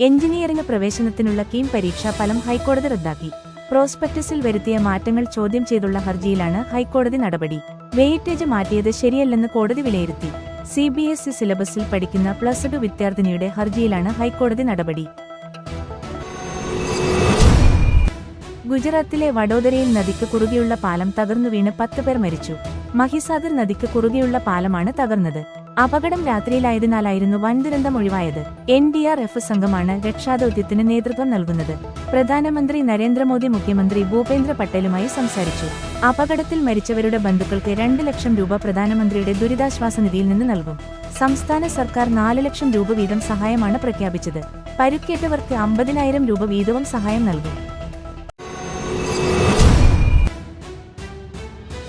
Engineering പ്രവേശനത്തിനുള്ള KEAM പരീക്ഷാ ഫലം ഹൈക്കോടതി റദ്ദാക്കി. പ്രോസ്പെക്ടസിൽ വരുത്തിയ മാറ്റങ്ങൾ ചോദ്യം ചെയ്തുള്ള ഹർജിയിലാണ് ഹൈക്കോടതി നടപടി. വെയിറ്റേജ് മാറ്റിയത് ശരിയല്ലെന്ന് കോടതി വിലയിരുത്തി. സി ബി എസ് ഇ സിലബസിൽ പഠിക്കുന്ന പ്ലസ് ടു വിദ്യാർത്ഥിനിയുടെ ഹർജിയിലാണ് ഹൈക്കോടതി നടപടി. ഗുജറാത്തിലെ വഡോദരയിൽ നദിക്ക് കുറുകെയുള്ള പാലം തകർന്നു വീണ് പത്ത് പേർ മരിച്ചു. മഹിസാഗർ നദിക്ക് കുറുകെയുള്ള പാലമാണ് തകർന്നത്. അപകടം രാത്രിയിലായതിനാലായിരുന്നു വൻ ദുരന്തം ഒഴിവായത്. എൻ ഡി ആർ എഫ് സംഘമാണ് രക്ഷാദൌത്യത്തിന് നേതൃത്വം നൽകുന്നത്. പ്രധാനമന്ത്രി നരേന്ദ്രമോദി മുഖ്യമന്ത്രി ഭൂപേന്ദ്ര പട്ടേലുമായി സംസാരിച്ചു. അപകടത്തിൽ മരിച്ചവരുടെ ബന്ധുക്കൾക്ക് രണ്ട് ലക്ഷം രൂപ പ്രധാനമന്ത്രിയുടെ ദുരിതാശ്വാസ നിധിയിൽ നിന്ന് നൽകും. സംസ്ഥാന സർക്കാർ നാല് ലക്ഷം രൂപ വീതം സഹായമാണ് പ്രഖ്യാപിച്ചത്. പരുക്കേറ്റവർക്ക് അമ്പതിനായിരം രൂപ വീതവും സഹായം നൽകും.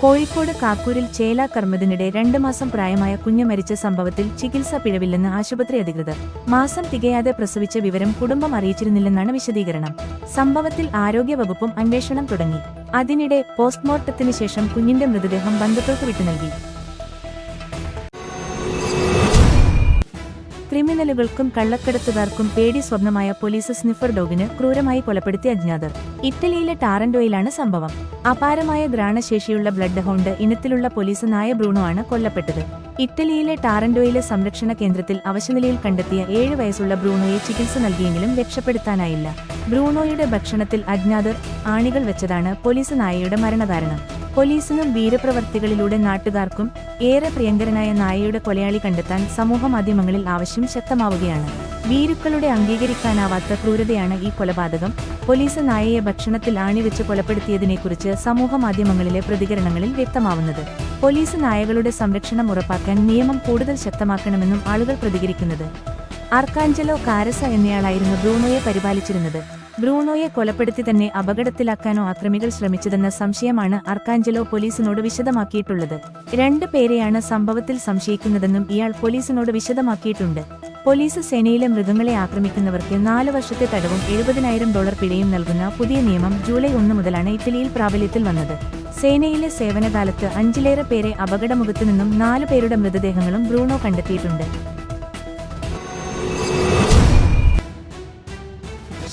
കോഴിക്കോട് കാക്കൂരിൽ ചേല കർമ്മത്തിനിടെ രണ്ട് മാസം പ്രായമായ കുഞ്ഞ് മരിച്ച സംഭവത്തിൽ ചികിത്സ പിഴവില്ലെന്ന് ആശുപത്രി അധികൃതർ. മാസം തികയാതെ പ്രസവിച്ച വിവരം കുടുംബം അറിയിച്ചിരുന്നില്ലെന്നാണ് വിശദീകരണം. സംഭവത്തിൽ ആരോഗ്യവകുപ്പും അന്വേഷണം തുടങ്ങി. അതിനിടെ പോസ്റ്റ്മോർട്ടത്തിന് ശേഷം കുഞ്ഞിന്റെ മൃതദേഹം ബന്ധുക്കൾക്ക് വിട്ടു നൽകി ക്രിമിനലുകൾക്കും കള്ളക്കടത്തുകാർക്കും പേടി സ്വപ്നമായ പോലീസ് സ്നിഫർ ഡോഗിന് ക്രൂരമായി കൊലപ്പെടുത്തിയ അജ്ഞാതർ. ഇറ്റലിയിലെ ടാറന്റോയിലാണ് സംഭവം. അപാരമായ ഗ്രാണശേഷിയുള്ള ബ്ലഡ് ഹൗണ്ട് ഇനത്തിലുള്ള പോലീസ് നായ ബ്രൂണോ ആണ് കൊല്ലപ്പെട്ടത്. ഇറ്റലിയിലെ ടാറന്റോയിലെ സംരക്ഷണ കേന്ദ്രത്തിൽ അവശനിലയിൽ കണ്ടെത്തിയ ഏഴ് വയസ്സുള്ള ബ്രൂണോയെ ചികിത്സ നൽകിയെങ്കിലും രക്ഷപ്പെടുത്താനായില്ല. ബ്രൂണോയുടെ ഭക്ഷണത്തിൽ അജ്ഞാതർ ആണികൾ വെച്ചതാണ് പോലീസ് നായയുടെ മരണകാരണം പോലീസിനും വീരപ്രവർത്തികളിലൂടെ നാട്ടുകാർക്കും ഏറെ പ്രിയങ്കരനായ നായയുടെ കൊലയാളി കണ്ടെത്താൻ സമൂഹമാധ്യമങ്ങളിൽ ആവശ്യം ശക്തമാവുകയാണ്. വീരുക്കളുടെ അംഗീകരിക്കാനാവാത്ത ക്രൂരതയാണ് ഈ കൊലപാതകം. പോലീസ് നായയെ ഭക്ഷണത്തിൽ ആണിവെച്ച് കൊലപ്പെടുത്തിയതിനെക്കുറിച്ച് സമൂഹമാധ്യമങ്ങളിലെ പ്രതികരണങ്ങളിൽ വ്യക്തമാവുന്നത്. പോലീസ് നായകളുടെ സംരക്ഷണം ഉറപ്പാക്കാൻ നിയമം കൂടുതൽ ശക്തമാക്കണമെന്നും ആളുകൾ പ്രതികരിക്കുന്നത്. ആർക്കാഞ്ചലോ കാരസ എന്നയാളായിരുന്നു ബ്രൂണോയെ പരിപാലിച്ചിരുന്നത്. ബ്രൂണോയെ കൊലപ്പെടുത്തി തന്നെ അപകടത്തിലാക്കാനോ അക്രമികൾ ശ്രമിച്ചതെന്ന സംശയമാണ് അർക്കാഞ്ചലോ പോലീസിനോട് വിശദമാക്കിയിട്ടുള്ളത്. രണ്ടു പേരെയാണ് സംഭവത്തിൽ സംശയിക്കുന്നതെന്നും ഇയാൾ പോലീസിനോട് വിശദമാക്കിയിട്ടുണ്ട്. പോലീസ് സേനയിലെ മൃഗങ്ങളെ ആക്രമിക്കുന്നവർക്ക് നാല് വർഷത്തെ തടവും എഴുപതിനായിരം ഡോളർ പിഴയും നൽകുന്ന പുതിയ നിയമം ജൂലൈ ഒന്ന് മുതലാണ് ഇറ്റലിയിൽ പ്രാബല്യത്തിൽ വന്നത്. സേനയിലെ സേവനകാലത്ത് അഞ്ചിലേറെ പേരെ അപകടമുഖത്തു നിന്നും നാലു പേരുടെ മൃതദേഹങ്ങളും ബ്രൂണോ കണ്ടെത്തിയിട്ടുണ്ട്.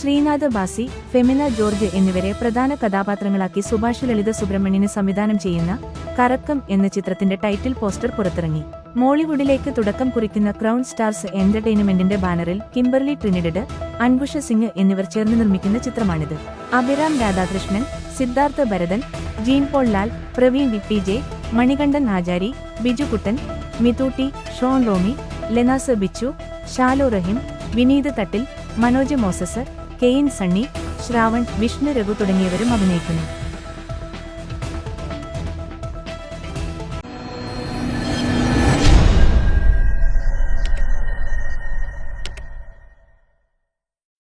ശ്രീനാഥ് ബാസി ഫെമിന ജോർജ് എന്നിവരെ പ്രധാന കഥാപാത്രങ്ങളാക്കി സുഭാഷ് ലളിത സുബ്രഹ്മണ്യന് സംവിധാനം ചെയ്യുന്ന കറക്കം എന്ന ചിത്രത്തിന്റെ ടൈറ്റിൽ പോസ്റ്റർ പുറത്തിറങ്ങി. മോളിവുഡിലേക്ക് തുടക്കം കുറിക്കുന്ന ക്രൗൺ സ്റ്റാർസ് എന്റർടൈൻമെന്റിന്റെ ബാനറിൽ കിംബർലി ട്രിനിഡഡ് അൻബുഷ സിംഗ് എന്നിവർ ചേർന്ന് നിർമ്മിക്കുന്ന ചിത്രമാണിത്. അഭിരാം രാധാകൃഷ്ണൻ സിദ്ധാർത്ഥ ഭരതൻ ജീൻ പോൾ ലാൽ പ്രവീൺ വിപ്പി ജെ മണികണ്ഠൻ ആചാരി ബിജുകുട്ടൻ മിതൂട്ടി ഷോൺ റോമി ലെനാസ് ബിച്ചു ഷാലോ റഹിം വിനീത് തട്ടിൽ മനോജ് മോസസ് കെയിൻ സണ്ണി ശ്രാവൺ വിഷ്ണു രഘു തുടങ്ങിയവരും അഭിനയിക്കുന്നു.